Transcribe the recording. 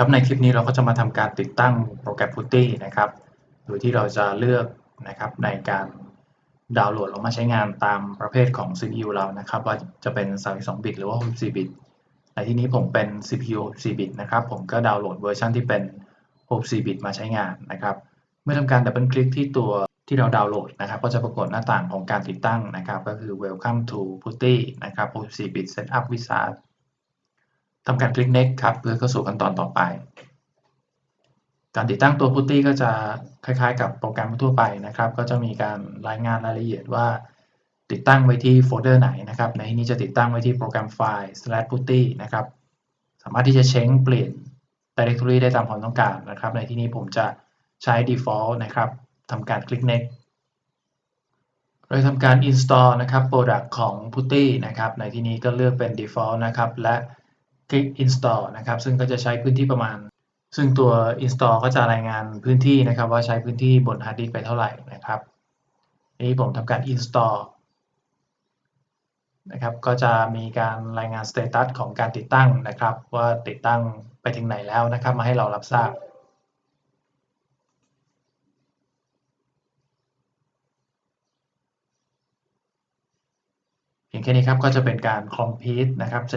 ครับในคลิปนี้เราก็จะมาทำการติดตั้งโปรแกรม Putty นะครับ โดยที่เราจะเลือกนะครับในการดาวน์โหลดลงมาใช้งานตามประเภทของ CPU เรานะครับ ว่าจะเป็น 32 บิตหรือว่า 64 บิต ในที่นี้ผมเป็น CPU 64 บิตนะครับ ผมก็ดาวน์โหลดเวอร์ชันที่เป็น 64 บิตมาใช้งานนะครับ เมื่อทำการดับเบิลคลิกที่ตัวที่เราดาวน์โหลดนะครับ ก็จะปรากฏหน้าต่างของการติดตั้งนะครับ ก็คือ Welcome to Putty นะครับ64 bit Setup Wizard ทำการคลิก Next ครับเพื่อเข้าสู่ขั้นตอนต่อไป การติดตั้งตัว Putty ก็จะคล้ายๆ กับโปรแกรมทั่วไปนะครับ ก็จะมีการรายงานรายละเอียดว่า ติดตั้งไว้ที่โฟลเดอร์ไหนนะครับ ในที่นี้จะติดตั้งไว้ที่โปรแกรมไฟล์ /putty นะครับ สามารถที่จะเช้งเปลี่ยน directory ได้ตามความต้องการนะครับ ในที่นี้ผมจะใช้ default นะครับทำการคลิก next เราทำการ install นะครับ product ของ Putty นะครับ ในที่นี้ก็เลือกเป็น default นะครับ และ คลิก install นะครับ ซึ่งก็จะใช้พื้นที่ประมาณ ซึ่งตัว install ก็จะรายงานพื้นที่นะครับ ว่าใช้พื้นที่บน hard disk ไปเท่าไหร่นะครับนี้ผมทำการ install นะครับ ก็จะมีการรายงาน status ของการติดตั้งนะครับ ว่าติดตั้งไปถึงไหนแล้วนะครับ มาให้เรารับทราบเพียงแค่นี้ครับก็จะเป็นการ complete นะครับเสร็จ